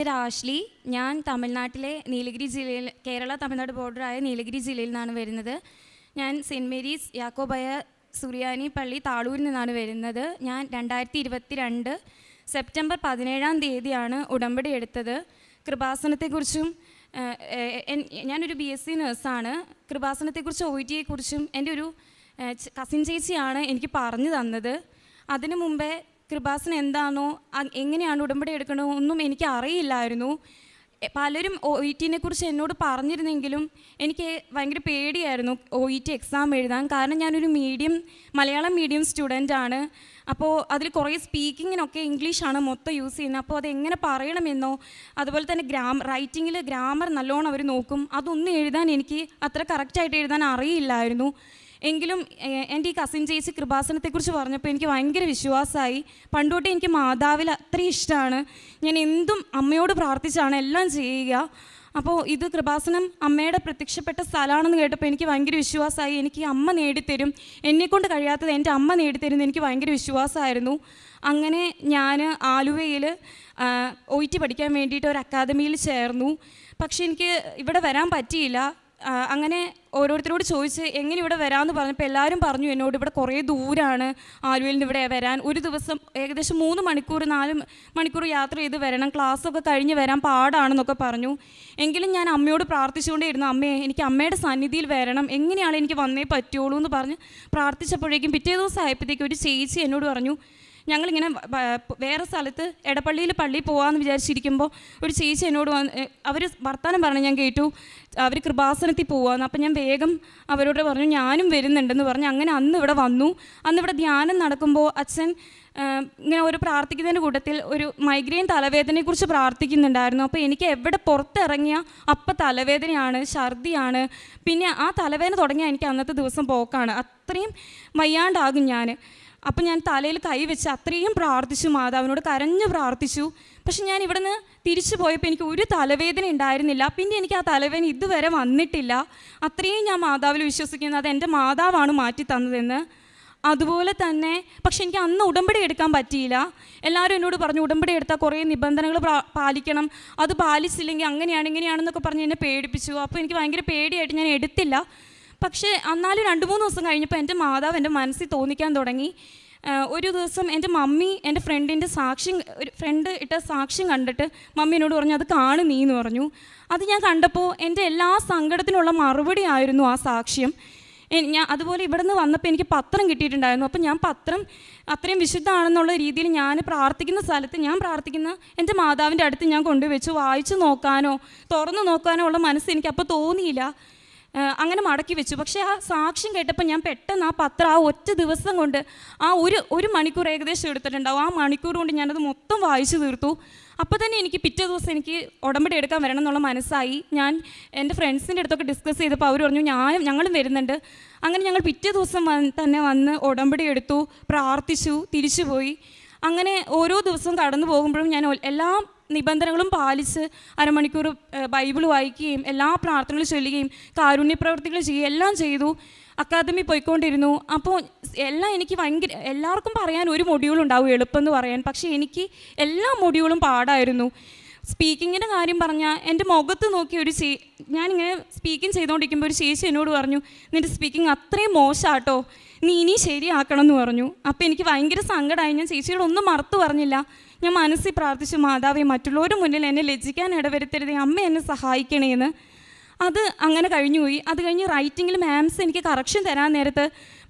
പേര് ആഷ്ലി. ഞാൻ തമിഴ്നാട്ടിലെ നീലഗിരി ജില്ലയിൽ കേരള തമിഴ്നാട് ബോർഡറായ നീലഗിരി ജില്ലയിൽ നിന്നാണ് വരുന്നത്. ഞാൻ സെന്റ് മേരീസ് യാക്കോബയ സുറിയാനി പള്ളി താളൂരിൽ നിന്നാണ് വരുന്നത്. ഞാൻ രണ്ടായിരത്തി ഇരുപത്തി രണ്ട് സെപ്റ്റംബർ പതിനേഴാം തീയതിയാണ് ഉടമ്പടി എടുത്തത്. കൃപാസനത്തെക്കുറിച്ചും ഞാനൊരു ബി എസ് സി നേഴ്സാണ്. കൃപാസനത്തെക്കുറിച്ചും ഒ ടിയെക്കുറിച്ചും എന്റെ ഒരു കസിൻ ചേച്ചിയാണ് എനിക്ക് പറഞ്ഞു തന്നത്. അതിനു മുമ്പേ കൃപാസനം എന്താണോ എങ്ങനെയാണ് ഉടമ്പടി എടുക്കണോ ഒന്നും എനിക്ക് അറിയില്ലായിരുന്നു. പലരും ഒ ഇ ടിനെ കുറിച്ച് എന്നോട് പറഞ്ഞിരുന്നെങ്കിലും എനിക്ക് ഭയങ്കര പേടിയായിരുന്നു ഒ ഇ ടി എക്സാം എഴുതാൻ. കാരണം ഞാനൊരു മീഡിയം മലയാളം മീഡിയം സ്റ്റുഡന്റ് ആണ്. അപ്പോൾ അതിൽ കുറേ സ്പീക്കിങ്ങിനൊക്കെ ഇംഗ്ലീഷാണ് മൊത്തം യൂസ് ചെയ്യുന്നത്. അപ്പോൾ അതെങ്ങനെ പറയണമെന്നോ അതുപോലെ തന്നെ ഗ്രാം റൈറ്റിങ്ങിൽ ഗ്രാമർ നല്ലോണം അവർ നോക്കും. അതൊന്നും എഴുതാൻ എനിക്ക് അത്ര കറക്റ്റായിട്ട് എഴുതാൻ അറിയില്ലായിരുന്നു. എങ്കിലും എന്റെ ഈ കസിൻ ചേച്ചി കൃപാസനത്തെക്കുറിച്ച് പറഞ്ഞപ്പോൾ എനിക്ക് ഭയങ്കര വിശ്വാസമായി. പണ്ടോട്ടേ എനിക്ക് മാതാവിൽ അത്രയും ഇഷ്ടമാണ്. ഞാൻ എന്തും അമ്മയോട് പ്രാർത്ഥിച്ചാണ് എല്ലാം ചെയ്യുക. അപ്പോൾ ഇത് കൃപാസനം അമ്മയുടെ പ്രത്യക്ഷപ്പെട്ട സ്ഥലമാണെന്ന് കേട്ടപ്പോൾ എനിക്ക് ഭയങ്കര വിശ്വാസമായി. എനിക്ക് അമ്മ നേടിത്തരും. എന്നെക്കൊണ്ട് കഴിയാത്തത് എന്റെ അമ്മ നേടിത്തരും എന്ന് എനിക്ക് ഭയങ്കര വിശ്വാസമായിരുന്നു. അങ്ങനെ ഞാൻ ആലുവയിൽ ഒ ടി പഠിക്കാൻ വേണ്ടിയിട്ട് ഒരു അക്കാദമിയിൽ ചേർന്നു. പക്ഷേ എനിക്ക് ഇവിടെ വരാൻ പറ്റിയില്ല. അങ്ങനെ ഓരോരുത്തരോട് ചോദിച്ച് എങ്ങനെ ഇവിടെ വരാമെന്ന് പറഞ്ഞപ്പോൾ എല്ലാവരും പറഞ്ഞു എന്നോട് ഇവിടെ കുറേ ദൂരാണ് ആലുവയിൽ നിന്ന് ഇവിടെ വരാൻ. ഒരു ദിവസം ഏകദേശം മൂന്ന് മണിക്കൂർ നാല് മണിക്കൂർ യാത്ര ചെയ്ത് വരണം. ക്ലാസ്സൊക്കെ കഴിഞ്ഞ് വരാൻ പാടാണെന്നൊക്കെ പറഞ്ഞു. എങ്കിലും ഞാൻ അമ്മയോട് പ്രാർത്ഥിച്ചുകൊണ്ടേയിരുന്നു അമ്മയെ എനിക്ക് അമ്മയുടെ സന്നിധിയിൽ വരണം. എങ്ങനെയാണ് എനിക്ക് വന്നേ പറ്റുള്ളൂ എന്ന് പറഞ്ഞ് പ്രാർത്ഥിച്ചപ്പോഴേക്കും പിറ്റേ ദിവസം ആയപ്പോഴത്തേക്കും ഒരു ചേച്ചി എന്നോട് പറഞ്ഞു ഞങ്ങളിങ്ങനെ വേറെ സ്ഥലത്ത് എടപ്പള്ളിയിൽ പള്ളിയിൽ പോകാമെന്ന് വിചാരിച്ചിരിക്കുമ്പോൾ ഒരു ചേച്ചി എന്നോട് വന്ന് അവർ വർത്തമാനം പറഞ്ഞു ഞാൻ കേട്ടു അവർ കൃപാസനത്തിൽ പോവാന്ന്. അപ്പം ഞാൻ വേഗം അവരോട് പറഞ്ഞു ഞാനും വരുന്നുണ്ടെന്ന് പറഞ്ഞു. അങ്ങനെ അന്ന് ഇവിടെ വന്നു. അന്ന് ഇവിടെ ധ്യാനം നടക്കുമ്പോൾ അച്ഛൻ ഇങ്ങനെ ഒരു പ്രാർത്ഥിക്കുന്നതിന്റെ കൂട്ടത്തിൽ ഒരു മൈഗ്രെയിൻ തലവേദനയെക്കുറിച്ച് പ്രാർത്ഥിക്കുന്നുണ്ടായിരുന്നു. അപ്പോൾ എനിക്ക് എവിടെ പുറത്തിറങ്ങിയ അപ്പം തലവേദനയാണ് ഛർദിയാണ്. പിന്നെ ആ തലവേദന തുടങ്ങിയാൽ എനിക്ക് അന്നത്തെ ദിവസം പോക്കാണ്. അത്രയും വയ്യാണ്ടാകും ഞാൻ അപ്പം ഞാൻ തലയിൽ കൈവച്ച് അത്രയും പ്രാർത്ഥിച്ചു മാതാവിനോട് കരഞ്ഞു പ്രാർത്ഥിച്ചു. പക്ഷെ ഞാൻ ഇവിടുന്ന് തിരിച്ചു പോയപ്പോൾ എനിക്ക് ഒരു തലവേദന ഉണ്ടായിരുന്നില്ല. പിന്നെ എനിക്ക് ആ തലവേദന ഇതുവരെ വന്നിട്ടില്ല. അത്രയും ഞാൻ മാതാവിൽ വിശ്വസിക്കുന്നു അത് എന്റെ മാതാവാണ് മാറ്റി തന്നതെന്ന്. അതുപോലെ തന്നെ പക്ഷെ എനിക്ക് അന്ന് ഉടമ്പടി എടുക്കാൻ പറ്റിയില്ല. എല്ലാവരും എന്നോട് പറഞ്ഞു ഉടമ്പടി എടുത്താൽ കുറേ നിബന്ധനകൾ പാലിക്കണം. അത് പാലിച്ചില്ലെങ്കിൽ അങ്ങനെയാണ് ഇങ്ങനെയാണെന്നൊക്കെ പറഞ്ഞ് എന്നെ പേടിപ്പിച്ചു. അപ്പോൾ എനിക്ക് ഭയങ്കര പേടിയായിട്ട് ഞാൻ എടുത്തില്ല. പക്ഷേ എന്നാലും രണ്ട് മൂന്ന് ദിവസം കഴിഞ്ഞപ്പോൾ എന്റെ മാതാവ് എന്റെ മനസ്സിൽ തോന്നിക്കാൻ തുടങ്ങി. ഒരു ദിവസം എന്റെ മമ്മി എന്റെ ഫ്രണ്ടിന്റെ സാക്ഷ്യം ഒരു ഫ്രണ്ട് ഇട്ട സാക്ഷ്യം കണ്ടിട്ട് മമ്മി എന്നോട് പറഞ്ഞു അത് കാണു നീ എന്ന് പറഞ്ഞു. അത് ഞാൻ കണ്ടപ്പോൾ എന്റെ എല്ലാ സങ്കടത്തിനുള്ള മറുപടി ആയിരുന്നു ആ സാക്ഷ്യം. ഞാൻ അതുപോലെ ഇവിടെ നിന്ന് വന്നപ്പോൾ എനിക്ക് പത്രം കിട്ടിയിട്ടുണ്ടായിരുന്നു. അപ്പോൾ ഞാൻ പത്രം അത്രയും വിശുദ്ധമാണെന്നുള്ള രീതിയിൽ ഞാൻ പ്രാർത്ഥിക്കുന്ന സ്ഥലത്ത് ഞാൻ പ്രാർത്ഥിക്കുന്ന എന്റെ മാതാവിന്റെ അടുത്ത് ഞാൻ കൊണ്ടുവച്ചു. വായിച്ചു നോക്കാനോ തുറന്നു നോക്കാനോ ഉള്ള മനസ്സ് എനിക്ക് അപ്പോൾ തോന്നിയില്ല. അങ്ങനെ മടക്കി വെച്ചു. പക്ഷേ ആ സാക്ഷ്യം കേട്ടപ്പോൾ ഞാൻ പെട്ടെന്ന് ആ പത്രം ആ ഒറ്റ ദിവസം കൊണ്ട് ആ ഒരു ഒരു മണിക്കൂർ ഏകദേശം എടുത്തിട്ടുണ്ടാവും. ആ മണിക്കൂർ കൊണ്ട് ഞാനത് മൊത്തം വായിച്ചു തീർത്തു. അപ്പോൾ തന്നെ എനിക്ക് പിറ്റേ ദിവസം എനിക്ക് ഉടമ്പടി എടുക്കാൻ വരണം എന്നുള്ള മനസ്സായി. ഞാൻ എന്റെ ഫ്രണ്ട്സിന്റെ അടുത്തൊക്കെ ഡിസ്കസ് ചെയ്തപ്പോൾ അവർ പറഞ്ഞു ഞാനും ഞങ്ങളും വരുന്നുണ്ട്. അങ്ങനെ ഞങ്ങൾ പിറ്റേ ദിവസം തന്നെ വന്ന് ഉടമ്പടി എടുത്തു പ്രാർത്ഥിച്ചു തിരിച്ചു പോയി അങ്ങനെ ഓരോ ദിവസവും കടന്നു പോകുമ്പോഴും ഞാൻ എല്ലാ നിബന്ധനകളും പാലിച്ച് അരമണിക്കൂർ ബൈബിൾ വായിക്കുകയും എല്ലാ പ്രാർത്ഥനകളും ചൊല്ലുകയും കാരുണ്യപ്രവർത്തികൾ ചെയ്യുകയും എല്ലാം ചെയ്തു. അക്കാദമി പോയിക്കൊണ്ടിരുന്നു. അപ്പോൾ എല്ലാം എനിക്ക് ഭയങ്കര എല്ലാവർക്കും പറയാൻ ഒരു മൊഡ്യൂൾ ഉണ്ടാവും എളുപ്പമെന്ന് പറയാൻ. പക്ഷേ എനിക്ക് എല്ലാ മൊഡ്യൂളും പാടായിരുന്നു. സ്പീക്കിങ്ങിന്റെ കാര്യം പറഞ്ഞാൽ എന്റെ മുഖത്ത് നോക്കി ഒരു ചേ ഞാനിങ്ങനെ സ്പീക്കിംഗ് ചെയ്തുകൊണ്ടിരിക്കുമ്പോൾ ഒരു ചേച്ചി എന്നോട് പറഞ്ഞു നിന്റെ സ്പീക്കിംഗ് അത്രയും മോശമാട്ടോ നീ ഇനി ശരിയാക്കണം എന്ന് പറഞ്ഞു. അപ്പോൾ എനിക്ക് ഭയങ്കര സങ്കടമായി ഞാൻ ചേച്ചിയോട് ഒന്നും മറത്തു പറഞ്ഞില്ല. ഞാൻ മനസ്സിൽ പ്രാർത്ഥിച്ചു മാതാവേ മറ്റുള്ളവരുടെ മുന്നിൽ എന്നെ ലജ്ജിക്കാൻ ഇടവരുത്തരുതേ അമ്മ എന്നെ സഹായിക്കണേന്ന്. അത് അങ്ങനെ കഴിഞ്ഞുപോയി. അത് കഴിഞ്ഞ് റൈറ്റിങ്ങിൽ മാംസ് എനിക്ക് കറക്ഷൻ തരാൻ നേരത്ത്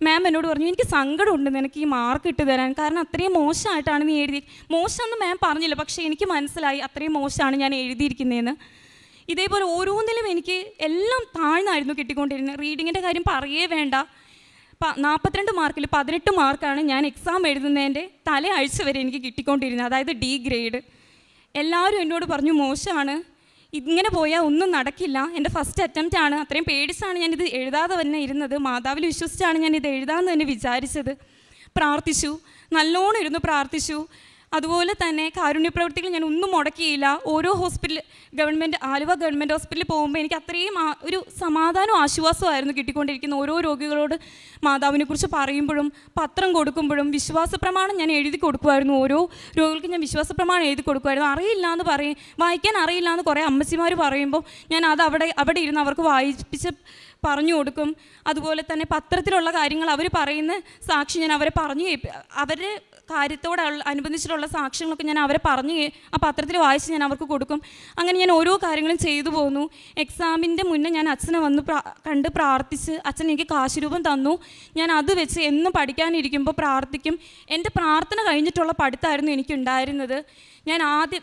മാം എന്നോട് പറഞ്ഞു എനിക്ക് സങ്കടമുണ്ട് നിനക്ക് ഈ മാർക്ക് ഇട്ട് തരാൻ. കാരണം അത്രയും മോശമായിട്ടാണ് നീ എഴുതി മോശമെന്ന് മാം പറഞ്ഞില്ല പക്ഷേ എനിക്ക് മനസ്സിലായി അത്രയും മോശമാണ് ഞാൻ എഴുതിയിരിക്കുന്നതെന്ന് ഇതേപോലെ ഓരോന്നിലും എനിക്ക് എല്ലാം താഴ്ന്നായിരുന്നു കിട്ടിക്കൊണ്ടിരുന്നത്. റീഡിങ്ങിന്റെ കാര്യം പറയേ വേണ്ട. നാൽപ്പത്തിരണ്ട് മാർക്കിൽ പതിനെട്ട് മാർക്കാണ് ഞാൻ എക്സാം എഴുതുന്നതിന്റെ തലയാഴ്ച വരെ എനിക്ക് കിട്ടിക്കൊണ്ടിരുന്നത്. അതായത് ഡി ഗ്രേഡ് എല്ലാവരും എന്നോട് പറഞ്ഞു മോശമാണ്. ഇങ്ങനെ പോയാൽ ഒന്നും നടക്കില്ല. എന്റെ ഫസ്റ്റ് അറ്റംപ്റ്റ് ആണ്. അത്രയും പേടിച്ചാണ് ഞാനിത് എഴുതാതെ തന്നെ ഇരുന്നത്. മാതാവിൽ വിശ്വസിച്ചാണ് ഞാൻ ഇത് എഴുതാമെന്ന് തന്നെ വിചാരിച്ചത്. പ്രാർത്ഥിച്ചു. നല്ലോണം ഇരുന്ന് പ്രാർത്ഥിച്ചു. അതുപോലെ തന്നെ കാരുണ്യ പ്രവർത്തികൾ ഞാൻ ഒന്നും മുടക്കിയില്ല. ഓരോ ഹോസ്പിറ്റൽ ഗവൺമെന്റ് ആലുവ ഗവൺമെന്റ് ഹോസ്പിറ്റലിൽ പോകുമ്പോൾ എനിക്ക് അത്രയും ഒരു സമാധാനവും ആശ്വാസമായിരുന്നു കിട്ടിക്കൊണ്ടിരിക്കുന്ന ഓരോ രോഗികളോട് മാതാവിനെ കുറിച്ച് പറയുമ്പോഴും പത്രം കൊടുക്കുമ്പോഴും വിശ്വാസ പ്രമാണം ഞാൻ എഴുതി കൊടുക്കുമായിരുന്നു. ഓരോ രോഗികൾക്ക് ഞാൻ വിശ്വാസ പ്രമാണം എഴുതി കൊടുക്കുമായിരുന്നു. അറിയില്ല എന്ന് പറയും വായിക്കാൻ അറിയില്ല എന്ന് കുറേ അമ്മച്ചിമാർ പറയുമ്പോൾ ഞാൻ അത് അവിടെ അവിടെ ഇരുന്ന് അവർക്ക് വായിപ്പിച്ച് പറഞ്ഞു കൊടുക്കും. അതുപോലെ തന്നെ പത്രത്തിലുള്ള കാര്യങ്ങൾ അവർ പറയുന്ന സാക്ഷി ഞാൻ അവരെ പറഞ്ഞു അവരുടെ കാര്യത്തോട് അനുബന്ധിച്ചിട്ടുള്ള സാക്ഷ്യങ്ങളൊക്കെ ഞാൻ അവരെ പറഞ്ഞു ആ പത്രത്തിൽ വായിച്ച് ഞാൻ അവർക്ക് കൊടുക്കും. അങ്ങനെ ഞാൻ ഓരോ കാര്യങ്ങളും ചെയ്തു പോന്നു. എക്സാമിന്റെ മുന്നേ ഞാൻ അച്ഛനെ വന്ന് കണ്ട് പ്രാർത്ഥിച്ച് അച്ഛൻ എനിക്ക് കാശുരൂപം തന്നു. ഞാൻ അത് വെച്ച് എന്നും പഠിക്കാനിരിക്കുമ്പോൾ പ്രാർത്ഥിക്കും. എന്റെ പ്രാർത്ഥന കഴിഞ്ഞിട്ടുള്ള പഠിത്തമായിരുന്നു എനിക്കുണ്ടായിരുന്നത്. ഞാൻ ആദ്യം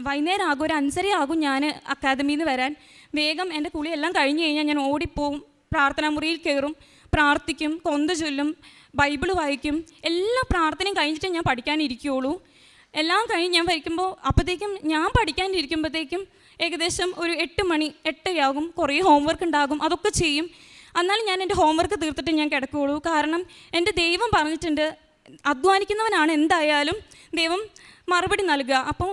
വൈകുന്നേരം ആകും ഒരു അഞ്ചര ആകും ഞാൻ അക്കാദമിയിൽ നിന്ന് വരാൻ. വേഗം എന്റെ കുളിയെല്ലാം കഴിഞ്ഞ് കഴിഞ്ഞാൽ ഞാൻ ഓടിപ്പോവും. പ്രാർത്ഥനാ മുറിയിൽ കയറും പ്രാർത്ഥിക്കും കൊന്ത ചൊല്ലും. ബൈബിൾ വായിക്കും. എല്ലാ പ്രാർത്ഥനയും കഴിഞ്ഞിട്ട് ഞാൻ പഠിക്കാനിരിക്കുകയുള്ളൂ. എല്ലാം കഴിഞ്ഞ് ഞാൻ വായിക്കുമ്പോൾ അപ്പോഴത്തേക്കും ഞാൻ പഠിക്കാനിരിക്കുമ്പോഴത്തേക്കും ഏകദേശം ഒരു എട്ട് മണി എട്ടരയാകും. കുറേ ഹോംവർക്ക് ഉണ്ടാകും. അതൊക്കെ ചെയ്യും. എന്നാലും ഞാൻ എന്റെ ഹോംവർക്ക് തീർത്തിട്ട് ഞാൻ കിടക്കുകയുള്ളൂ. കാരണം എന്റെ ദൈവം പറഞ്ഞിട്ടുണ്ട് അധ്വാനിക്കുന്നവനാണ് എന്തായാലും ദൈവം മറുപടി നൽകുക. അപ്പോൾ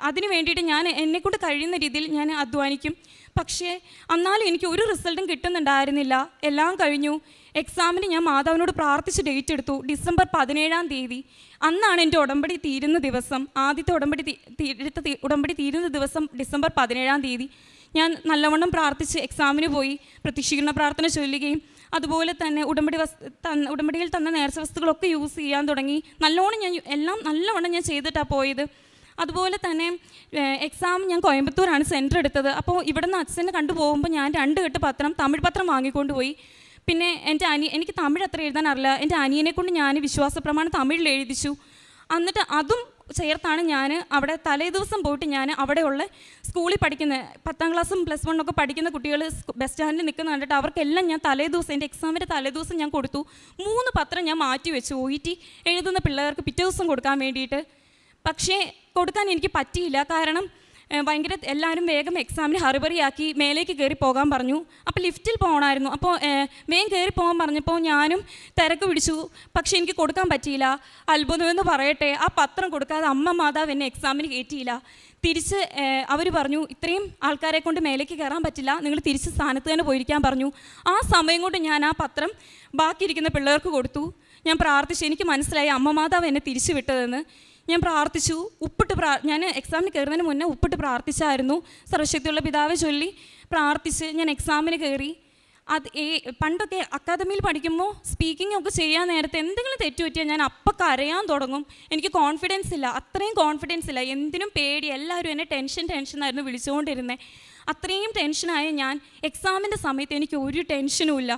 അതിന് വേണ്ടിയിട്ട് ഞാൻ എന്നെക്കൊണ്ട് കഴിയുന്ന രീതിയിൽ ഞാൻ അധ്വാനിക്കും. പക്ഷേ എന്നാലും എനിക്ക് ഒരു റിസൾട്ടും കിട്ടുന്നുണ്ടായിരുന്നില്ല. എല്ലാം കഴിഞ്ഞു. എക്സാമിന് ഞാൻ മാതാവിനോട് പ്രാർത്ഥിച്ച് ഡേറ്റ് എടുത്തു. ഡിസംബർ പതിനേഴാം തീയതി. അന്നാണ് എന്റെ ഉടമ്പടി തീരുന്ന ദിവസം. ആദ്യത്തെ ഉടമ്പടി തീ- തീ- എടുത്ത തീ- ഉടമ്പടി തീരുന്ന ദിവസം ഡിസംബർ പതിനേഴാം തീയതി. ഞാൻ നല്ലവണ്ണം പ്രാർത്ഥിച്ച് എക്സാമിന് പോയി. പ്രതീക്ഷിക്കുന്ന പ്രാർത്ഥന ചൊല്ലുകയും അതുപോലെ തന്നെ ഉടമ്പടി വസ് ഉടമ്പടിയിൽ തന്ന നേർച്ച വസ്തുക്കളൊക്കെ യൂസ് ചെയ്യാൻ തുടങ്ങി. നല്ലോണം ഞാൻ എല്ലാം നല്ലവണ്ണം ഞാൻ ചെയ്തിട്ടാണ് പോയത്. അതുപോലെ തന്നെ എക്സാം ഞാൻ കോയമ്പത്തൂരാണ് സെന്റർ എടുത്തത്. അപ്പോൾ ഇവിടുന്ന് അച്ഛനെ കണ്ടു പോകുമ്പോൾ ഞാൻ രണ്ട് കെട്ട് പത്രം തമിഴ് പത്രം വാങ്ങിക്കൊണ്ട് പോയി. പിന്നെ എന്റെ അനി എനിക്ക് തമിഴ് അത്ര എഴുതാൻ അറിയില്ല. എന്റെ അനിയനെ കൊണ്ട് ഞാൻ വിശ്വാസ പ്രമാണം തമിഴിൽ എഴുതിച്ചു. എന്നിട്ട് അതും ചേർത്താണ് ഞാൻ അവിടെ തലേ ദിവസം പോയിട്ട് ഞാൻ അവിടെയുള്ള സ്കൂളിൽ പഠിക്കുന്ന പത്താം ക്ലാസ്സും പ്ലസ് വണ്ണൊക്കെ പഠിക്കുന്ന കുട്ടികൾ ബസ് സ്റ്റാൻഡിൽ നിൽക്കുന്ന കണ്ടിട്ട് അവർക്കെല്ലാം ഞാൻ തലേ ദിവസം എന്റെ എക്സാമിന്റെ തലേ ദിവസം ഞാൻ കൊടുത്തു. മൂന്ന് പത്രം ഞാൻ മാറ്റി വെച്ചു ഒ എഴുതുന്ന പിള്ളേർക്ക് പിറ്റേ ദിവസം കൊടുക്കാൻ വേണ്ടിയിട്ട്. പക്ഷേ കൊടുക്കാൻ എനിക്ക് പറ്റിയില്ല. കാരണം ഭയങ്കര എല്ലാവരും വേഗം എക്സാമിന് ഹറിബറിയാക്കി മേലേക്ക് കയറി പോകാൻ പറഞ്ഞു. അപ്പോൾ ലിഫ്റ്റിൽ പോകണമായിരുന്നു അപ്പോൾ വേഗം കയറി പോകാൻ പറഞ്ഞപ്പോൾ ഞാനും തിരക്ക് പിടിച്ചു. പക്ഷേ എനിക്ക് കൊടുക്കാൻ പറ്റിയില്ല. അത്ഭുതമെന്ന് പറയട്ടെ ആ പത്രം കൊടുക്കാതെ അമ്മ മാതാവ് എന്നെ എക്സാമിന് കയറ്റിയില്ല. തിരിച്ച് അവർ പറഞ്ഞു ഇത്രയും ആൾക്കാരെ കൊണ്ട് മേലേക്ക് കയറാൻ പറ്റില്ല. നിങ്ങൾ തിരിച്ച് സ്ഥാനത്ത് തന്നെ പോയിരിക്കാൻ പറഞ്ഞു. ആ സമയം കൊണ്ട് ഞാൻ ആ പത്രം ബാക്കിയിരിക്കുന്ന പിള്ളേർക്ക് കൊടുത്തു. ഞാൻ പ്രാർത്ഥിച്ചു എനിക്ക് മനസ്സിലായി അമ്മ മാതാവ് എന്നെ തിരിച്ചു വിട്ടതെന്ന് ഞാൻ പ്രാർത്ഥിച്ചു. ഉപ്പിട്ട് പ്രാ ഞാൻ എക്സാമിന് കയറുന്നതിന് മുന്നേ ഉപ്പിട്ട് പ്രാർത്ഥിച്ചായിരുന്നു. സർവശക്തിയുള്ള പിതാവെ ചൊല്ലി പ്രാർത്ഥിച്ച് ഞാൻ എക്സാമിന് കയറി അത് പണ്ടൊക്കെ അക്കാദമിയിൽ പഠിക്കുമ്പോൾ സ്പീക്കിംഗ് ഒക്കെ ചെയ്യാൻ നേരത്തെ എന്തെങ്കിലും തെറ്റുപറ്റിയാൽ ഞാൻ അപ്പം കരയാൻ തുടങ്ങും. എനിക്ക് കോൺഫിഡൻസ് ഇല്ല. അത്രയും കോൺഫിഡൻസ് ഇല്ല. എന്തിനും പേടി. എല്ലാവരും എന്നെ ടെൻഷൻ ടെൻഷനായിരുന്നു വിളിച്ചുകൊണ്ടിരുന്നത് അത്രയും ടെൻഷനായ ഞാൻ എക്സാമിന്റെ സമയത്ത് എനിക്ക് ഒരു ടെൻഷനും ഇല്ല.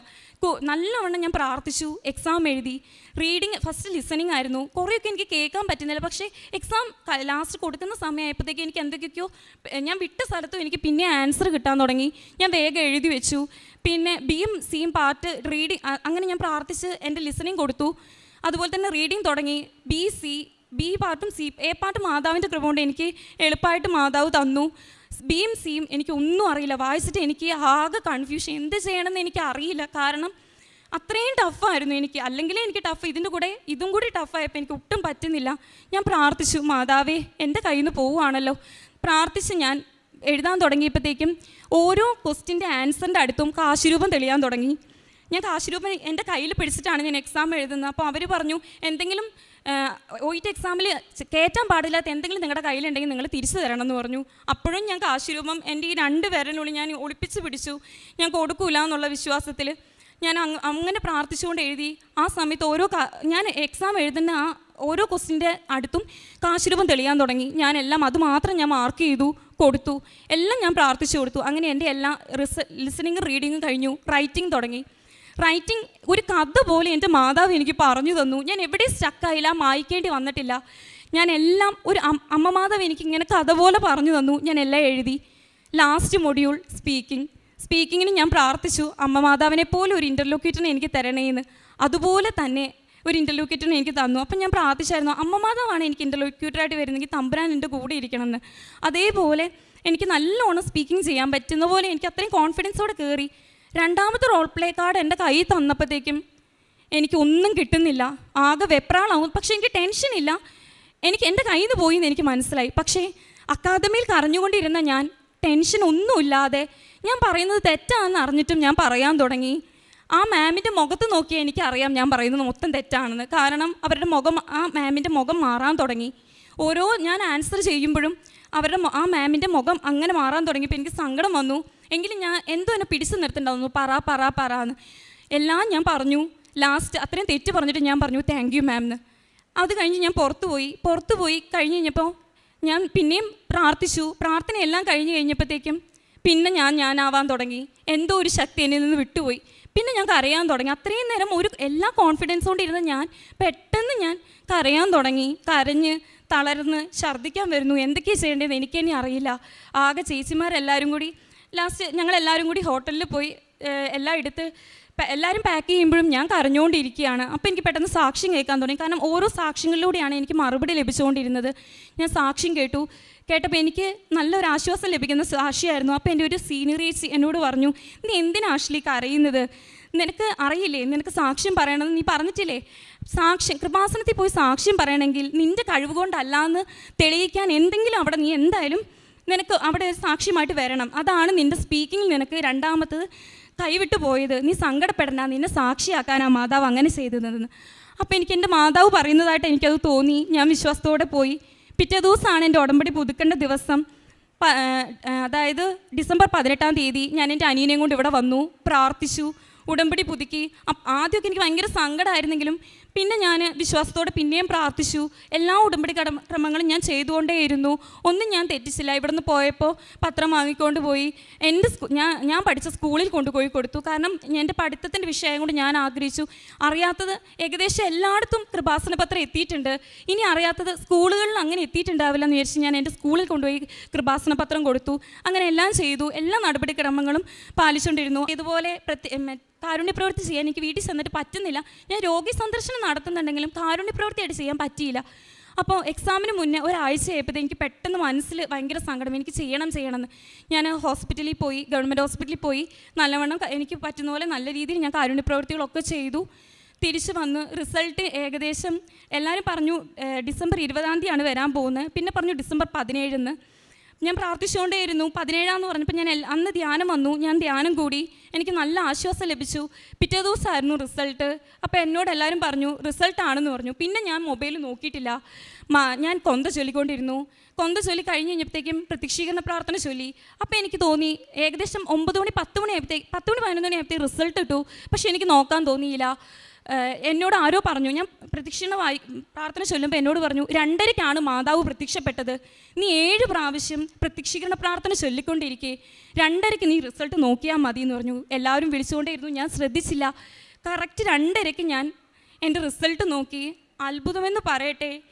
കു- നല്ലവണ്ണം ഞാൻ പ്രാർത്ഥിച്ചു എക്സാം എഴുതി. റീഡിങ് ഫസ്റ്റ് ലിസണിങ് ആയിരുന്നു. കുറേയൊക്കെ എനിക്ക് കേൾക്കാൻ പറ്റുന്നില്ല. പക്ഷേ എക്സാം ലാസ്റ്റ് കൊടുക്കുന്ന സമയമായപ്പോഴത്തേക്ക് എനിക്ക് എന്തൊക്കെയൊക്കെയോ ഞാൻ വിട്ട സ്ഥലത്തും എനിക്ക് പിന്നെ ആൻസർ കിട്ടാൻ തുടങ്ങി. ഞാൻ വേഗം എഴുതി വെച്ചു. പിന്നെ ബിയും സിയും പാർട്ട് റീഡിങ് അങ്ങനെ ഞാൻ പ്രാർത്ഥിച്ച് എന്റെ ലിസണിങ് കൊടുത്തു. അതുപോലെ തന്നെ റീഡിങ് തുടങ്ങി. ബി സി ബി പാർട്ടും സി എ പാർട്ട് മാതാവിന്റെ കൃപ കൊണ്ട് എനിക്ക് എളുപ്പമായിട്ട് മാതാവ് തന്നു. ബിയും സീം എനിക്ക് ഒന്നും അറിയില്ല. വായിച്ചിട്ട് എനിക്ക് ആകെ കൺഫ്യൂഷൻ എന്ത് ചെയ്യണമെന്ന് എനിക്ക് അറിയില്ല. കാരണം അത്രയും ടഫായിരുന്നു എനിക്ക്. അല്ലെങ്കിൽ എനിക്ക് ടഫ് ഇതിന്റെ കൂടെ ഇതും കൂടി ടഫായപ്പോൾ എനിക്ക് ഒട്ടും പറ്റുന്നില്ല. ഞാൻ പ്രാർത്ഥിച്ചു മാതാവേ എന്റെ കയ്യിൽ നിന്ന് പോവുകയാണല്ലോ. പ്രാർത്ഥിച്ച് ഞാൻ എഴുതാൻ തുടങ്ങിയപ്പോഴത്തേക്കും ഓരോ ക്വസ്റ്റിന്റെ ആൻസറിന്റെ അടുത്തും കാശുരൂപം തെളിയാൻ തുടങ്ങി. ഞാൻ കാശുരൂപം എന്റെ കയ്യിൽ പിടിച്ചിട്ടാണ് ഞാൻ എക്സാം എഴുതുന്നത്. അപ്പോൾ അവർ പറഞ്ഞു എന്തെങ്കിലും ഒ ടി എക്സാമിൽ കയറ്റാൻ പാടില്ലാത്ത എന്തെങ്കിലും നിങ്ങളുടെ കയ്യിലുണ്ടെങ്കിൽ നിങ്ങൾ തിരിച്ചു തരണം എന്ന് പറഞ്ഞു. അപ്പോഴും ഞാൻ കാശുരൂപം എന്റെ ഈ രണ്ട് പേരനുള്ളിൽ ഞാൻ ഒളിപ്പിച്ച് പിടിച്ചു. ഞാൻ കൊടുക്കൂല എന്നുള്ള വിശ്വാസത്തിൽ ഞാൻ അങ്ങ് അങ്ങനെ പ്രാർത്ഥിച്ചുകൊണ്ട് എഴുതി. ആ സമയത്ത് ഓരോ ഞാൻ എക്സാം എഴുതുന്ന ആ ഓരോ ക്വസ്റ്റിന്റെ അടുത്തും കാശുരൂപം തെളിയാൻ തുടങ്ങി. ഞാൻ എല്ലാം അതുമാത്രം ഞാൻ മാർക്ക് ചെയ്തു കൊടുത്തു. എല്ലാം ഞാൻ പ്രാർത്ഥിച്ചു കൊടുത്തു. അങ്ങനെ എന്റെ എല്ലാ റിസ ലിസണിങ്ങും റീഡിങ്ങും കഴിഞ്ഞു. റൈറ്റിംഗ് തുടങ്ങി. റൈറ്റിംഗ് ഒരു കഥ പോലെ എന്റെ മാതാവ് എനിക്ക് പറഞ്ഞു തന്നു. ഞാൻ എവിടെ സ്റ്റക്കായില്ല മായ്ക്കേണ്ടി വന്നിട്ടില്ല. ഞാൻ എല്ലാം ഒരു അമ്മ മാതാവ് എനിക്ക് ഇങ്ങനെ കഥ പോലെ പറഞ്ഞു തന്നു. ഞാൻ എല്ലാം എഴുതി. ലാസ്റ്റ് മൊഡ്യൂൾ സ്പീക്കിംഗ് സ്പീക്കിങ്ങിന് ഞാൻ പ്രാർത്ഥിച്ചു. അമ്മ മാതാവിനെ പോലെ ഒരു ഇന്റർലോക്യൂറ്ററിനെ എനിക്ക് തരണേന്ന് അതുപോലെ തന്നെ ഒരു ഇന്റർലോക്യൂറ്ററിനെ എനിക്ക് തന്നു. അപ്പം ഞാൻ പ്രാർത്ഥിച്ചായിരുന്നു അമ്മ മാതാവാണ് എനിക്ക് ഇന്റർലോക്യൂറ്ററായിട്ട് വരുന്നെങ്കിൽ തമ്പുരാൻ എന്റെ കൂടെ ഇരിക്കണമെന്ന്. അതേപോലെ എനിക്ക് നല്ലോണം സ്പീക്കിംഗ് ചെയ്യാൻ പറ്റുന്ന പോലെ എനിക്ക് അത്രയും കോൺഫിഡൻസോടെ കയറി രണ്ടാമത്തെ റോൾ പ്ലേ കാർഡ് എന്റെ കയ്യിൽ തന്നപ്പോഴത്തേക്കും എനിക്ക് ഒന്നും കിട്ടുന്നില്ല. ആകെ വെപ്രാളാവും. പക്ഷേ എനിക്ക് ടെൻഷൻ ഇല്ല. എനിക്ക് എന്റെ കയ്യിൽ നിന്ന് പോയി എന്ന് എനിക്ക് മനസ്സിലായി. പക്ഷേ അക്കാദമിയിൽ കറഞ്ഞുകൊണ്ടിരുന്ന ഞാൻ ടെൻഷൻ ഒന്നുമില്ലാതെ ഞാൻ പറയുന്നത് തെറ്റാണെന്ന് അറിഞ്ഞിട്ടും ഞാൻ പറയാൻ തുടങ്ങി. ആ മാമിന്റെ മുഖത്ത് നോക്കിയാൽ എനിക്കറിയാം ഞാൻ പറയുന്നത് മൊത്തം തെറ്റാണെന്ന്. കാരണം അവരുടെ മുഖം ആ മാമിന്റെ മുഖം മാറാൻ തുടങ്ങി. ഓരോ ഞാൻ ആൻസർ ചെയ്യുമ്പോഴും അവരുടെ ആ മാമിന്റെ മുഖം അങ്ങനെ മാറാൻ തുടങ്ങിയപ്പോൾ എനിക്ക് സങ്കടം വന്നു. എങ്കിലും ഞാൻ എന്തോ എന്നെ പിടിച്ചു നിർത്തുന്നുണ്ടാവുന്നു പറ പറ പറ എന്ന് എല്ലാം ഞാൻ പറഞ്ഞു. ലാസ്റ്റ് അത്രയും തെറ്റ് പറഞ്ഞിട്ട് ഞാൻ പറഞ്ഞു താങ്ക് യു മാം എന്ന് അത് കഴിഞ്ഞ് ഞാൻ പുറത്തു പോയി. പുറത്തു പോയി കഴിഞ്ഞ് കഴിഞ്ഞപ്പോൾ ഞാൻ പിന്നെയും പ്രാർത്ഥിച്ചു. പ്രാർത്ഥന എല്ലാം കഴിഞ്ഞ് കഴിഞ്ഞപ്പോഴത്തേക്കും പിന്നെ ഞാൻ ഞാനാവാൻ തുടങ്ങി. എന്തോ ഒരു ശക്തി എന്നിൽ നിന്ന് വിട്ടുപോയി. പിന്നെ ഞാൻ കരയാൻ തുടങ്ങി. അത്രയും നേരം ഒരു എല്ലാ കോൺഫിഡൻസ് കൊണ്ട് ഇരുന്ന ഞാൻ പെട്ടെന്ന് ഞാൻ കരയാൻ തുടങ്ങി. കരഞ്ഞ് തളർന്ന് ഛർദ്ദിക്കാൻ വരുന്നു. എന്തൊക്കെയാണ് ചെയ്യേണ്ടതെന്ന് എനിക്കെന്നെ അറിയില്ല. ആകെ ചേച്ചിമാരെല്ലാവരും കൂടി ലാസ്റ്റ് ഞങ്ങൾ എല്ലാവരും കൂടി ഹോട്ടലിൽ പോയി എല്ലാം എടുത്ത് എല്ലാവരും പാക്ക് ചെയ്യുമ്പോഴും ഞാൻ കരഞ്ഞുകൊണ്ടിരിക്കുകയാണ് അപ്പോൾ എനിക്ക് പെട്ടെന്ന് സാക്ഷ്യം കേൾക്കാൻ തുടങ്ങി. കാരണം ഓരോ സാക്ഷ്യങ്ങളിലൂടെയാണ് എനിക്ക് മറുപടി ലഭിച്ചുകൊണ്ടിരുന്നത്. ഞാൻ സാക്ഷ്യം കേട്ടു. കേട്ടപ്പോൾ എനിക്ക് നല്ലൊരു ആശ്വാസം ലഭിക്കുന്ന സാക്ഷിയായിരുന്നു. അപ്പോൾ എന്റെ ഒരു സീനിയർ ഏച്ചി എന്നോട് പറഞ്ഞു നീ എന്തിനാ ആഷ്ലി അറിയുന്നത് നിനക്ക് അറിയില്ലേ? നിനക്ക് സാക്ഷ്യം പറയണമെന്ന് നീ പറഞ്ഞിട്ടില്ലേ? സാക്ഷ്യം കൃപാസനത്തിൽ പോയി സാക്ഷ്യം പറയണമെങ്കിൽ നിന്റെ കഴിവ് കൊണ്ടല്ല എന്ന് തെളിയിക്കാൻ എന്തെങ്കിലും അവിടെ നീ എന്തായാലും നിനക്ക് അവിടെ ഒരു സാക്ഷ്യമായിട്ട് വരണം. അതാണ് നിന്റെ സ്പീക്കിങ്ങിൽ നിനക്ക് രണ്ടാമത്തത് കൈവിട്ടു പോയത്. നീ സങ്കടപ്പെടണ്ട. നിന്നെ സാക്ഷിയാക്കാൻ ആ മാതാവ് അങ്ങനെ ചെയ്തതെന്ന് അപ്പോൾ എനിക്ക് എന്റെ മാതാവ് പറയുന്നതായിട്ട് എനിക്കത് തോന്നി. ഞാൻ വിശ്വാസത്തോടെ പോയി. പിറ്റേ ദിവസമാണ് എന്റെ ഉടമ്പടി പുതുക്കേണ്ട ദിവസം. അതായത് ഡിസംബർ പതിനെട്ടാം തീയതി ഞാൻ എന്റെ അനിയനെയും കൊണ്ട് ഇവിടെ വന്നു. പ്രാർത്ഥിച്ചു. ഉടമ്പടി പുതുക്കി. ആദ്യമൊക്കെ എനിക്ക് ഭയങ്കര സങ്കടമായിരുന്നെങ്കിലും പിന്നെ ഞാൻ വിശ്വാസത്തോടെ പിന്നെയും പ്രാർത്ഥിച്ചു. എല്ലാ ഉടമ്പടി കട ക്രമങ്ങളും ഞാൻ ചെയ്തുകൊണ്ടേയിരുന്നു. ഒന്നും ഞാൻ തെറ്റിച്ചില്ല. ഇവിടുന്ന് പോയപ്പോൾ പത്രം വാങ്ങിക്കൊണ്ട് പോയി. എന്റെ ഞാൻ ഞാൻ പഠിച്ച സ്കൂളിൽ കൊണ്ടുപോയി കൊടുത്തു. കാരണം എന്റെ പഠിത്തത്തിന്റെ വിഷയം കൊണ്ട് ഞാൻ ആഗ്രഹിച്ചു. അറിയാത്തത് ഏകദേശം എല്ലായിടത്തും കൃപാസന പത്രം എത്തിയിട്ടുണ്ട്. ഇനി അറിയാത്തത് സ്കൂളുകളിൽ അങ്ങനെ എത്തിയിട്ടുണ്ടാവില്ല എന്ന് വിചാരിച്ച് ഞാൻ എന്റെ സ്കൂളിൽ കൊണ്ടുപോയി കൃപാസന പത്രം കൊടുത്തു. അങ്ങനെ എല്ലാം ചെയ്തു. എല്ലാ നടപടിക്രമങ്ങളും പാലിച്ചുകൊണ്ടിരുന്നു. ഇതുപോലെ പ്രത്യേക കാരുണ്യ പ്രവൃത്തി ചെയ്യാൻ എനിക്ക് വീട്ടിൽ ചെന്നിട്ട് പറ്റുന്നില്ല. ഞാൻ രോഗി സന്ദർശനം നടത്തുന്നുണ്ടെങ്കിലും താരുണ്യ പ്രവൃത്തിയായിട്ട് ചെയ്യാൻ പറ്റിയില്ല. അപ്പോൾ എക്സാമിന് മുന്നേ ഒരാഴ്ച ആയപ്പോഴത്തെ എനിക്ക് പെട്ടെന്ന് മനസ്സിൽ ഭയങ്കര സങ്കടം. എനിക്ക് ചെയ്യണം ചെയ്യണമെന്ന് ഞാൻ ഹോസ്പിറ്റലിൽ പോയി ഗവൺമെന്റ് ഹോസ്പിറ്റലിൽ പോയി. നല്ലവണ്ണം എനിക്ക് പറ്റുന്ന പോലെ നല്ല രീതിയിൽ ഞാൻ കാരുണ്യ പ്രവൃത്തികളൊക്കെ ചെയ്തു. തിരിച്ചു വന്ന് റിസൾട്ട് ഏകദേശം എല്ലാവരും പറഞ്ഞു ഡിസംബർ ഇരുപതാം തീയതിയാണ് വരാൻ പോകുന്നത്. പിന്നെ പറഞ്ഞു ഡിസംബർ പതിനേഴിന്ന് ഞാൻ പ്രാർത്ഥിച്ചുകൊണ്ടേയിരുന്നു. പതിനേഴാന്ന് പറഞ്ഞപ്പോൾ ഞാൻ അന്ന് ധ്യാനം വന്നു. ഞാൻ ധ്യാനം കൂടി. എനിക്ക് നല്ല ആശ്വാസം ലഭിച്ചു. പിറ്റേ ദിവസമായിരുന്നു റിസൾട്ട്. അപ്പോൾ എന്നോട് എല്ലാവരും പറഞ്ഞു റിസൾട്ട് ആണെന്ന് പറഞ്ഞു. പിന്നെ ഞാൻ മൊബൈൽ നോക്കിയിട്ടില്ല. ഞാൻ കൊന്ത ചൊല്ലിക്കൊണ്ടിരുന്നു. കൊന്ത ചൊല്ലി കഴിഞ്ഞ് കഴിഞ്ഞപ്പോഴത്തേക്കും പ്രതീക്ഷീകരണ പ്രാർത്ഥന ചൊല്ലി. അപ്പോൾ എനിക്ക് തോന്നി ഏകദേശം ഒമ്പത് മണി പത്ത് മണി ആയപ്പോഴത്തേക്ക് പത്ത് മണി പതിനൊന്ന് മണി ആയപ്പോഴത്തേക്ക് റിസൾട്ട് ഇട്ടു പക്ഷേ എനിക്ക് നോക്കാൻ തോന്നിയില്ല. എന്നോട് ആരോ പറഞ്ഞു. ഞാൻ പ്രത്യക്ഷണ വായി പ്രാർത്ഥന ചൊല്ലുമ്പോൾ എന്നോട് പറഞ്ഞു രണ്ടരയ്ക്കാണ് മാതാവ് പ്രത്യക്ഷപ്പെട്ടത്. നീ ഏഴ് പ്രാവശ്യം പ്രത്യക്ഷീകരണ പ്രാർത്ഥന ചൊല്ലിക്കൊണ്ടിരിക്കേ. രണ്ടരയ്ക്ക് നീ റിസൾട്ട് നോക്കിയാൽ മതി എന്ന് പറഞ്ഞു. എല്ലാവരും വിളിച്ചുകൊണ്ടേയിരുന്നു. ഞാൻ ശ്രദ്ധിച്ചില്ല. കറക്റ്റ് രണ്ടരയ്ക്ക് ഞാൻ എന്റെ റിസൾട്ട് നോക്കി. അത്ഭുതമെന്ന് പറയട്ടെ.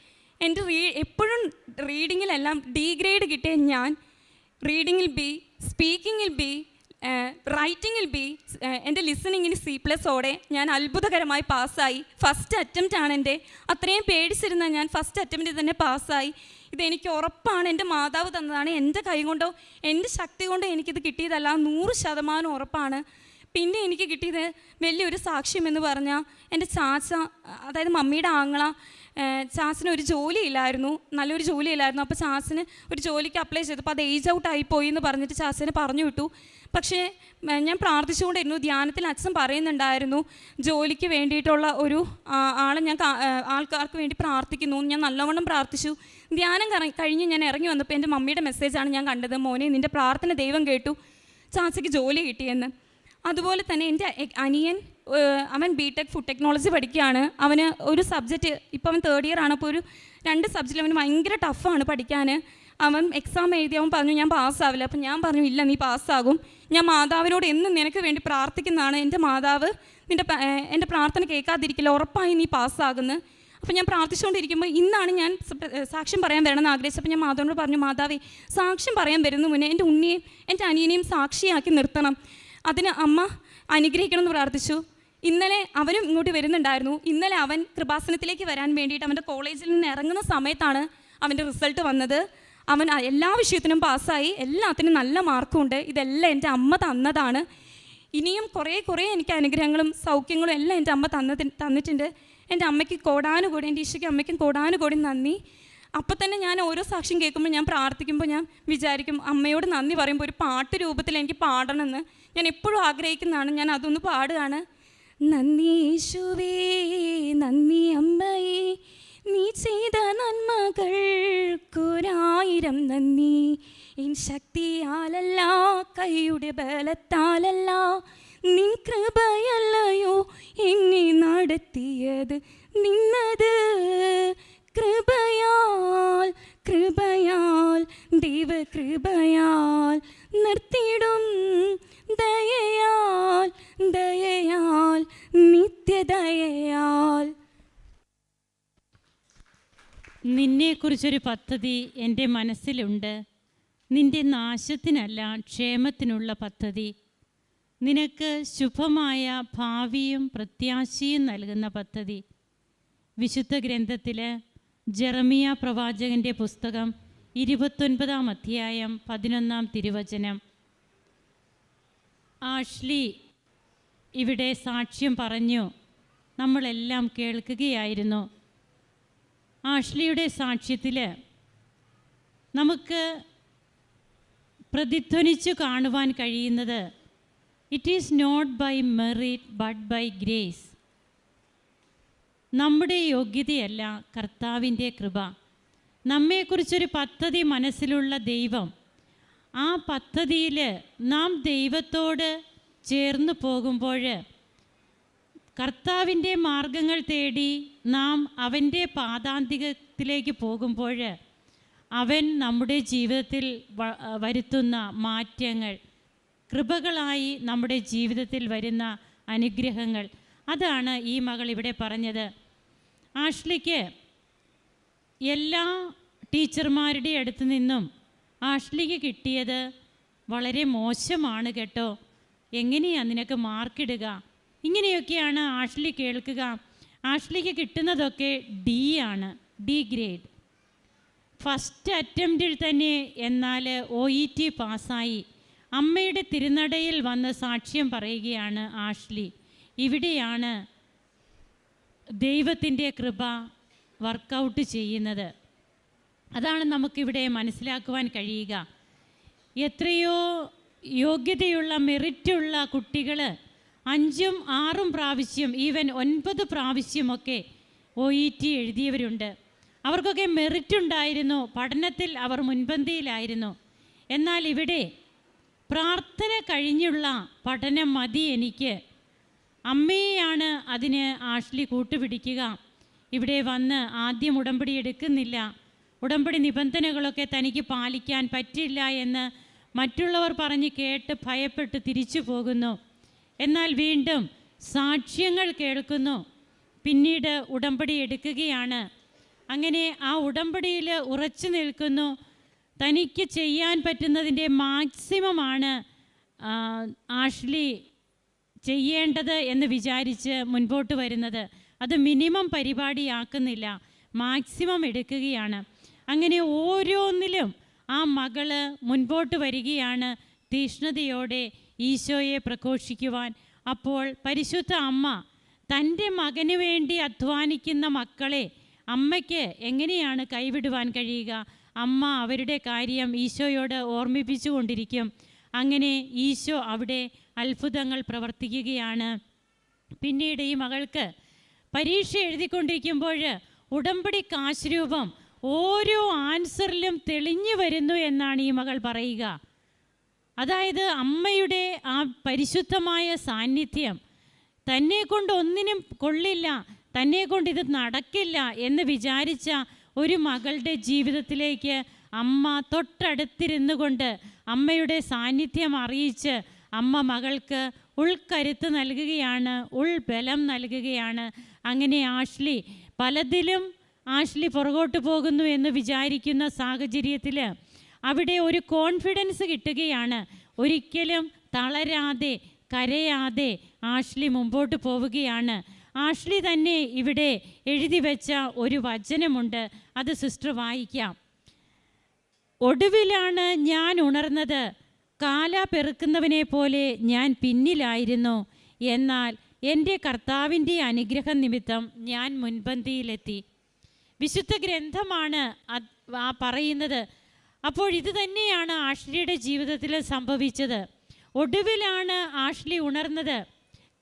എന്റെ റീ എപ്പോഴും റീഡിങ്ങിലെല്ലാം ഡി ഗ്രേഡ് കിട്ടിയ ഞാൻ റീഡിങ്ങിൽ ബി സ്പീക്കിങ്ങിൽ ബി റൈറ്റിങ്ങിൽ ബി എന്റെ ലിസണിങ്ങിന് സി പ്ലസോടെ ഞാൻ അത്ഭുതകരമായി പാസ്സായി ഫസ്റ്റ് അറ്റംപ്റ്റ് ആണ് എന്റെ. അത്രയും പേടിച്ചിരുന്ന ഞാൻ ഫസ്റ്റ് അറ്റംപ്റ്റിൽ തന്നെ പാസ്സായി ഇതെനിക്ക് ഉറപ്പാണ് എന്റെ മാതാവ് തന്നതാണ്. എന്റെ കൈ കൊണ്ടോ എന്റെ ശക്തി കൊണ്ടോ എനിക്കിത് കിട്ടിയതല്ല. നൂറ് ശതമാനം ഉറപ്പാണ്. പിന്നെ എനിക്ക് കിട്ടിയത് വലിയൊരു സാക്ഷ്യം എന്ന് പറഞ്ഞാൽ എന്റെ ചാച്ച അതായത് മമ്മിയുടെ ആങ്ങള ഏഹ് ഒരു ജോലി ഇല്ലായിരുന്നു നല്ലൊരു ജോലി ഇല്ലായിരുന്നു അപ്പോൾ ചാസിന് ഒരു ജോലിക്ക് അപ്ലൈ ചെയ്തപ്പോൾ അത് ഏജ് ഔട്ട് ആയിപ്പോയി എന്ന് പറഞ്ഞിട്ട് ചാസിനെ പറഞ്ഞു വിട്ടു. പക്ഷേ ഞാൻ പ്രാർത്ഥിച്ചുകൊണ്ടിരുന്നു. ധ്യാനത്തിൽ അച്ഛൻ പറയുന്നുണ്ടായിരുന്നു ജോലിക്ക് വേണ്ടിയിട്ടുള്ള ഒരു ആളെ ഞാൻ ആൾക്കാർക്ക് വേണ്ടി പ്രാർത്ഥിക്കുന്നു. ഞാൻ നല്ലവണ്ണം പ്രാർത്ഥിച്ചു. ധ്യാനം കഴിഞ്ഞ് ഞാൻ ഇറങ്ങി വന്നപ്പോൾ എന്റെ മമ്മിയുടെ മെസ്സേജാണ് ഞാൻ കണ്ടത്. മോനെ നിന്റെ പ്രാർത്ഥന ദൈവം കേട്ടു. ചാച്ചയ്ക്ക് ജോലി കിട്ടിയെന്ന്. അതുപോലെ തന്നെ എന്റെ അനിയൻ അവൻ ബി ടെക് ഫുഡ് ടെക്നോളജി പഠിക്കുകയാണ്. അവന് ഒരു സബ്ജക്റ്റ് ഇപ്പോൾ അവൻ തേർഡ് ഇയർ ആണ്. അപ്പോൾ ഒരു രണ്ട് സബ്ജക്റ്റിൽ അവന് ഭയങ്കര ടഫാണ് പഠിക്കാൻ അവൻ എക്സാം എഴുതി അവൻ പറഞ്ഞു ഞാൻ പാസ്സാവില്ല അപ്പം ഞാൻ പറഞ്ഞു ഇല്ല നീ പാസ്സാകും ഞാൻ മാതാവിനോട് എന്നും നിനക്ക് വേണ്ടി പ്രാർത്ഥിക്കുന്നതാണ്. എന്റെ മാതാവ് നിന്റെ എന്റെ പ്രാർത്ഥന കേൾക്കാതിരിക്കില്ല. ഉറപ്പായി നീ പാസ്സാകുന്നു അപ്പം ഞാൻ പ്രാർത്ഥിച്ചുകൊണ്ടിരിക്കുമ്പോൾ ഇന്നാണ് ഞാൻ സാക്ഷ്യം പറയാൻ വരണമെന്ന് ആഗ്രഹിച്ചപ്പോൾ ഞാൻ മാതാവിനോട് പറഞ്ഞു മാതാവേ സാക്ഷ്യം പറയാൻ വരുന്ന മുന്നേ. എന്റെ ഉണ്ണിയെയും എന്റെ അനിയനെയും സാക്ഷിയാക്കി നിർത്തണം. അതിന് അമ്മ അനുഗ്രഹിക്കണം എന്ന് പ്രാർത്ഥിച്ചു. ഇന്നലെ അവനും ഇങ്ങോട്ട് വരുന്നുണ്ടായിരുന്നു. ഇന്നലെ അവൻ കൃപാസനത്തിലേക്ക് വരാൻ വേണ്ടിയിട്ട് അവന്റെ കോളേജിൽ നിന്ന് ഇറങ്ങുന്ന സമയത്താണ് അവന്റെ റിസൾട്ട് വന്നത്. അവൻ എല്ലാ വിഷയത്തിനും പാസ്സായി എല്ലാത്തിനും നല്ല മാർക്കുണ്ട് ഇതെല്ലാം എന്റെ അമ്മ തന്നതാണ്. ഇനിയും കുറേ കുറേ എനിക്ക് അനുഗ്രഹങ്ങളും സൗഖ്യങ്ങളും എല്ലാം എന്റെ അമ്മ തന്നത് തന്നിട്ടുണ്ട്. എന്റെ അമ്മയ്ക്ക് കോടാനുകൂടി എന്റെ ഈശയ്ക്ക് അമ്മയ്ക്കും കോടാനുകൂടി നന്ദി. അപ്പം തന്നെ ഞാൻ ഓരോ സാക്ഷ്യം കേൾക്കുമ്പോൾ ഞാൻ പ്രാർത്ഥിക്കുമ്പോൾ ഞാൻ വിചാരിക്കും അമ്മയോട് നന്ദി പറയുമ്പോൾ ഒരു പാട്ട് രൂപത്തിൽ എനിക്ക് പാടണമെന്ന്. ഞാൻ എപ്പോഴും ആഗ്രഹിക്കുന്നതാണ്. ഞാൻ അതൊന്ന് പാടുകയാണ്. നന്ദി യേശുവേ നന്ദി അമ്മയെ. നീ ചെയ്ത നന്മകൾക്കൊരായിരം നന്ദി. എൻ ശക്തിയാലല്ല കൈയുടെ ബലത്താലല്ല. നിൻ കൃപയല്ലയോ എന്നെ നടത്തിയത് നിന്നത്. കൃപയാൽ കൃപയാൽ ദൈവകൃപയാൽ നിർത്തിയിടും. ദയയാൽ ദയയാൽ നിത്യദയയാൽ. നിന്നെക്കുറിച്ചൊരു പദ്ധതി എന്റെ മനസ്സിലുണ്ട്. നിന്റെ നാശത്തിനല്ല ക്ഷേമത്തിനുള്ള പദ്ധതി. നിനക്ക് ശുഭമായ ഭാവിയും പ്രത്യാശയും നൽകുന്ന പദ്ധതി. വിശുദ്ധ ഗ്രന്ഥത്തിൽ ജെറമിയ പ്രവാചകന്റെ പുസ്തകം ഇരുപത്തൊൻപതാം അധ്യായം പതിനൊന്നാം തിരുവചനം. ആഷ്ലി ഇവിടെ സാക്ഷ്യം പറഞ്ഞു. നമ്മളെല്ലാം കേൾക്കുകയായിരുന്നു. ആഷ്ലിയുടെ സാക്ഷ്യത്തിൽ നമുക്ക് പ്രതിധ്വനിച്ചു കാണുവാൻ കഴിയുന്നത് it is not by merit but by grace നമ്മുടെ യോഗ്യതയല്ല കർത്താവിന്റെ കൃപ. നമ്മെക്കുറിച്ചൊരു പദ്ധതി മനസ്സിലുള്ള ദൈവം ആ പദ്ധതിയിൽ നാം ദൈവത്തോട് ചേർന്ന് പോകുമ്പോൾ കർത്താവിന്റെ മാർഗങ്ങൾ തേടി നാം അവന്റെ പാതാന്തികത്തിലേക്ക് പോകുമ്പോൾ അവൻ നമ്മുടെ ജീവിതത്തിൽ വരുത്തുന്ന മാറ്റങ്ങൾ കൃപകളായി നമ്മുടെ ജീവിതത്തിൽ വരുന്ന അനുഗ്രഹങ്ങൾ. അതാണ് ഈ മകൾ ഇവിടെ പറഞ്ഞത്. ആഷ്ലിക്ക് എല്ലാ ടീച്ചർമാരുടെ അടുത്ത് നിന്നും ആഷ്ലിക്ക് കിട്ടിയത് വളരെ മോശമാണ് കേട്ടോ. എങ്ങനെയാ നിനക്ക് മാർക്കിടുക? ഇങ്ങനെയൊക്കെയാണ് ആഷ്ലി കേൾക്കുക. ആഷ്ലിക്ക് കിട്ടുന്നതൊക്കെ ഡി ആണ് ഡി ഗ്രേഡ് ഫസ്റ്റ് അറ്റംപ്റ്റിൽ തന്നെ എന്നാൽ ഒ ഇ ടി പാസ്സായി. അമ്മയുടെ തിരുനടയിൽ വന്ന് സാക്ഷ്യം പറയുകയാണ് ആഷ്ലി. ഇവിടെയാണ് ദൈവത്തിന്റെ കൃപ വർക്കൗട്ട് ചെയ്യുന്നത്. അതാണ് നമുക്കിവിടെ മനസ്സിലാക്കുവാൻ കഴിയുക. എത്രയോ യോഗ്യതയുള്ള മെറിറ്റുള്ള കുട്ടികൾ അഞ്ചും ആറും പ്രാവശ്യം ഈവൻ ഒൻപത് പ്രാവശ്യമൊക്കെ ഒ ഇ ടി എഴുതിയവരുണ്ട്. അവർക്കൊക്കെ മെറിറ്റ് ഉണ്ടായിരുന്നു പഠനത്തിൽ അവർ മുൻപന്തിയിലായിരുന്നു. എന്നാൽ ഇവിടെ പ്രാർത്ഥന കഴിഞ്ഞുള്ള പഠനം മതി എനിക്ക്. അമ്മയെയാണ് അതിന് ആഷ്ലി കൂട്ടുപിടിക്കുക. ഇവിടെ വന്ന് ആദ്യം ഉടമ്പടി എടുക്കുന്നില്ല. ഉടമ്പടി നിബന്ധനകളൊക്കെ തനിക്ക് പാലിക്കാൻ പറ്റില്ല എന്ന് മറ്റുള്ളവർ പറഞ്ഞ് കേട്ട് ഭയപ്പെട്ട് തിരിച്ചു പോകുന്നു. എന്നാൽ വീണ്ടും സാക്ഷ്യങ്ങൾ കേൾക്കുന്നു. പിന്നീട് ഉടമ്പടി എടുക്കുകയാണ്. അങ്ങനെ ആ ഉടമ്പടിയിൽ ഉറച്ചു നിൽക്കുന്നു. തനിക്ക് ചെയ്യാൻ പറ്റുന്നതിന്റെ മാക്സിമമാണ് ആഷ്ലി ചെയ്യേണ്ടത് എന്ന് വിചാരിച്ച് മുൻപോട്ട് വരുന്നത്. അത് മിനിമം പരിപാടിയാക്കുന്നില്ല. മാക്സിമം എടുക്കുകയാണ്. അങ്ങനെ ഓരോന്നിലും ആ മകൾ മുൻപോട്ട് വരികയാണ് തീഷ്ണതയോടെ ഈശോയെ പ്രഘോഷിക്കുവാൻ. അപ്പോൾ പരിശുദ്ധ അമ്മ തന്റെ മകന് വേണ്ടി അധ്വാനിക്കുന്ന മക്കളെ അമ്മയ്ക്ക് എങ്ങനെയാണ് കൈവിടുവാൻ കഴിയുക? അമ്മ അവരുടെ കാര്യം ഈശോയോട് ഓർമ്മിപ്പിച്ചു കൊണ്ടിരിക്കും. അങ്ങനെ ഈശോ അവിടെ അത്ഭുതങ്ങൾ പ്രവർത്തിക്കുകയാണ്. പിന്നീട് ഈ മകൾക്ക് പരീക്ഷ എഴുതിക്കൊണ്ടിരിക്കുമ്പോൾ ഉടമ്പടി കാശ് രൂപം ഓരോ ആൻസറിലും തെളിഞ്ഞു വരുന്നു എന്നാണ് ഈ മകൾ പറയുക. അതായത് അമ്മയുടെ ആ പരിശുദ്ധമായ സാന്നിധ്യം തന്നെ കൊണ്ട് ഒന്നിനും കൊള്ളില്ല തന്നെ കൊണ്ട് ഇത് നടക്കില്ല എന്ന് വിചാരിച്ച ഒരു മകളുടെ ജീവിതത്തിലേക്ക് അമ്മ തൊട്ടടുത്തിരുന്നു കൊണ്ട് അമ്മയുടെ സാന്നിധ്യം അറിയിച്ച് അമ്മ മകൾക്ക് ഉൾക്കരുത്ത് നൽകുകയാണ് ഉൾബലം നൽകുകയാണ്. അങ്ങനെ ആഷ്ലി പലതിലും ആഷ്ലി പുറകോട്ട് പോകുന്നു എന്ന് വിചാരിക്കുന്ന സാഹചര്യത്തിൽ അവിടെ ഒരു കോൺഫിഡൻസ് കിട്ടുകയാണ്. ഒരിക്കലും തളരാതെ കരയാതെ ആഷ്ലി മുമ്പോട്ട് പോവുകയാണ്. ആഷ്ലി തന്നെ ഇവിടെ എഴുതി വെച്ച ഒരു വചനമുണ്ട്. അത് സിസ്റ്റർ വായിക്കാം. ഒടുവിലാണ് ഞാൻ ഉണർന്നത്. കാല പെറുക്കുന്നവനെ പോലെ ഞാൻ പിന്നിലായിരുന്നു. എന്നാൽ എന്റെ കർത്താവിന്റെ അനുഗ്രഹം നിമിത്തം ഞാൻ മുൻപന്തിയിലെത്തി. വിശുദ്ധ ഗ്രന്ഥമാണ് പറയുന്നത്. അപ്പോൾ ഇത് തന്നെയാണ് ആഷ്ലിയുടെ ജീവിതത്തിൽ സംഭവിച്ചത്. ഒടുവിലാണ് ആഷ്ലി ഉണർന്നത്.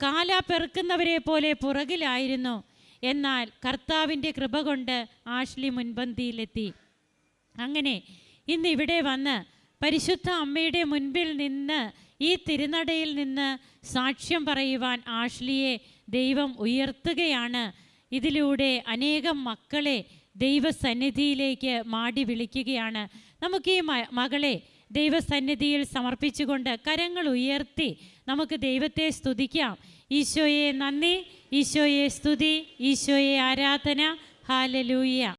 കാല പെറുക്കുന്നവരെ പോലെ പുറകിലായിരുന്നു. എന്നാൽ കർത്താവിന്റെ കൃപ കൊണ്ട് ആഷ്ലി മുൻപന്തിയിലെത്തി. അങ്ങനെ ഇന്ന് ഇവിടെ വന്ന് പരിശുദ്ധ അമ്മയുടെ മുൻപിൽ നിന്ന് ഈ തിരുനടയിൽ നിന്ന് സാക്ഷ്യം പറയുവാൻ ആഷ്ലിയെ ദൈവം ഉയർത്തുകയാണ് ഇതിലൂടെ അനേകം മക്കളെ ദൈവസന്നിധിയിലേക്ക് മാടി വിളിക്കുകയാണ്. നമുക്ക് ഈ മകളെ ദൈവസന്നിധിയിൽ സമർപ്പിച്ചുകൊണ്ട് കരങ്ങൾ ഉയർത്തി നമുക്ക് ദൈവത്തെ സ്തുതിക്കാം. ഈശോയെ നന്ദി ഈശോയെ സ്തുതി ഈശോയെ ആരാധന. ഹാലലൂയ.